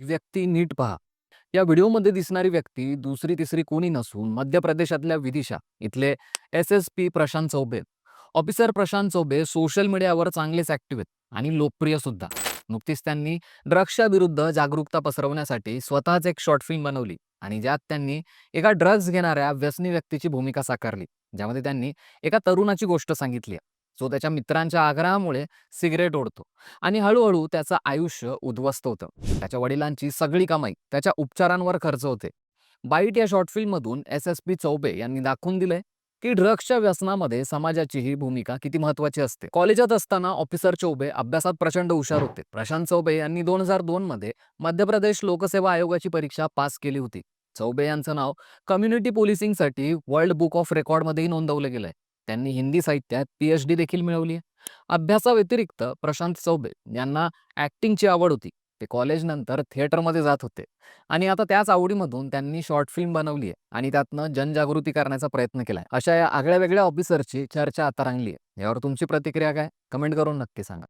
व्यक्ती नीट पहा. या व्हिडिओमध्ये दिसणारी व्यक्ती दुसरी तिसरी कोणी नसून मध्य प्रदेशातल्या विदिशा इथले S S P Prashant Choubey. Officer Prashant Choubey social मीडियावर चांगलेच ऍक्टिव्ह आहेत आणि लोकप्रिय सुद्धा. नुकतीच त्यांनी ड्रग्सच्या विरुद्ध जागरूकता पसरवण्यासाठी स्वतःच एक शॉर्ट फिल्म बनवली आणि ज्यात त्यांनी एका ड्रग्ज घेणाऱ्या व्यसनी व्यक्तीची भूमिका साकारली ज्यामध्ये त्यांनी एका तरुणाची गोष्ट सांगितली जो त्याच्या मित्रांच्या आग्रहामुळे सिगरेट ओढतो आणि हळूहळू त्याचं आयुष्य उद्ध्वस्त होतं. त्याच्या वडिलांची सगळी कमाई त्याच्या उपचारांवर खर्च होते. बाईट या शॉर्ट फिल्ममधून एस एस पी चौबे यांनी दाखवून दिलंय की ड्रग्सच्या व्यसनामध्ये समाजाची ही भूमिका किती महत्वाची असते. कॉलेजात असताना ऑफिसर चौबे अभ्यासात प्रचंड हुशार होते. प्रशांत चौबे यांनी दोन हजार दोन मध्ये मध्य प्रदेश लोकसेवा आयोगाची परीक्षा पास केली होती. चौबे यांचं नाव कम्युनिटी पोलिसिंगसाठी वर्ल्ड बुक ऑफ रेकॉर्डमध्येही नोंदवलं गेलंय. त्यांनी हिंदी साहित्यात पीएच डी देखील मिळवली आहे. अभ्यासाव्यतिरिक्त प्रशांत चौबे यांना ॲक्टिंगची आवड होती. ते कॉलेजनंतर थिएटरमध्ये जात होते. आणि आता त्याच आवडीमधून त्यांनी शॉर्ट फिल्म बनवली आहे आणि त्यातनं जनजागृती करण्याचा प्रयत्न केला अशा या आगळ्या वेगळ्या ऑफिसरची चर्चा आता रंगली आहे. यावर तुमची प्रतिक्रिया काय? कमेंट करून नक्की सांगा.